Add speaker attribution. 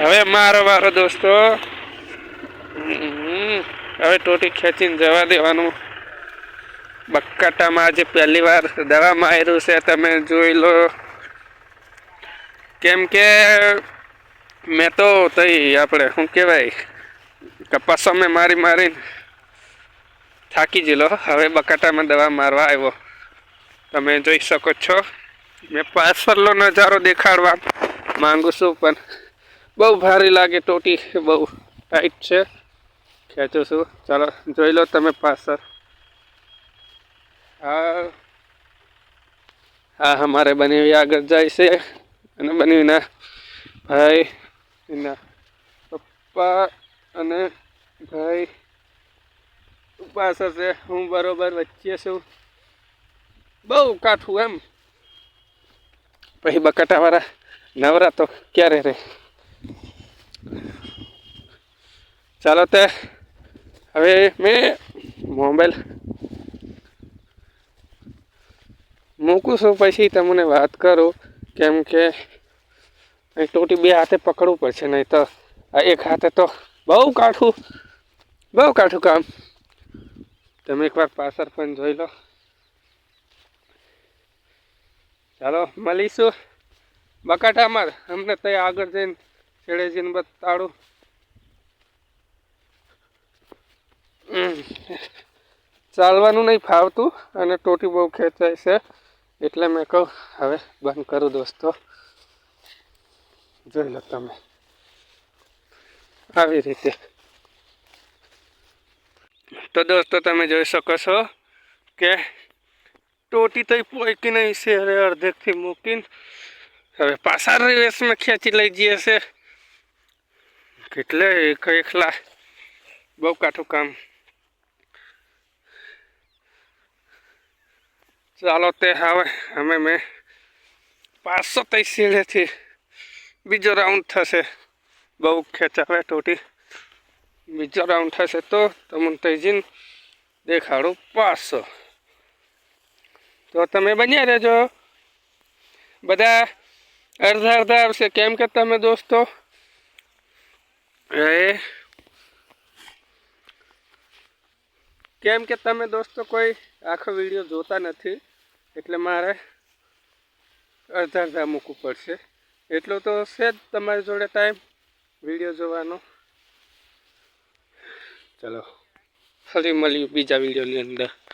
Speaker 1: હવે મારો વારો દોસ્તો. હવે ટોટી ખેંચીને જવા દેવાનું. બક્કાટામાં આજે પહેલી વાર દવા માર્યું છે, તમે જોઈ લો. કેમ કે મેં તો તઈ આપણે શું કહેવાય કપાસો મેં મારી મારીને થાકી ગયેલો. હવે બકાટામાં દવા મારવા આવ્યો. તમે જોઈ શકો છો. મેં પાછળનો નજારો દેખાડવા માંગુ છું, પણ બહુ ભારી લાગે ટોટી, બહુ ટાઈટ છે. ખેંચું છું. ચાલો, જોઈ લો તમે પાછળ. હા. હા, અમારે બનેવી આગળ જાય છે. અને બનેવીના ભાઈ, એના પપ્પા અને ભાઈ પાછળ છે. હું બરોબર વચ્ચે છું. બહુ કાઠું એમ. પછી બકાટાવાળા નવરા તો ક્યારે રે? ચાલો તે, હવે મેં મોબાઈલ મૂકું છું, પછી તમને વાત કરું, કેમ કે અહીં ટોટી બે હાથે પકડવું પડશે, નહીં તો એક હાથે તો બહુ કાઠું બહુ કાઠું કામ. તમે એકવાર પાછળ પણ જોઈ લો. ચાલો, મળીશું. બકાટામાં અમને ત્યાં આગળ જઈને છેડે જઈને બતાડું. ચાલવાનું નહીં ફાવતું અને ટોટી બહુ ખેંચાય છે એટલે મેં કહું, હવે બંધ કરું દોસ્તો. જોઈ લો તમે. આવી રીતે. તો દોસ્તો તમે જોઈ શકો છો કે ટોટી તો પોઈકી નહીં છે, અરે અડધેકથી મૂકીને. હવે પાછા રેસમાં ખેંચી લઈ જઈએ છે. કેટલે એક એકલા બહુ કાઠું કામ. ચાલો તે હવે અમે મેં પાંચસો ત્રીસ સીડેથી બીજો રાઉન્ડ થશે. બહુ ખેંચાવે ટોટી. બીજો રાઉન્ડ થશે તો તમને તૈજીને દેખાડું પાંચસો. તો તમે બન્યા રહેજો. બધા અડધા અડધા આવશે. કેમ કે તમે દોસ્તો એ. કેમ કે તમે દોસ્તો કોઈ આખો વીડિયો જોતા નથી, એટલે મારે અડધા અડધા મૂકવું પડશે. એટલો તો છે જ તમારી જોડે ટાઈમ વીડિયો જોવાનો. ચલો, ફરી મળ્યું બીજા વિડીયોની અંદર.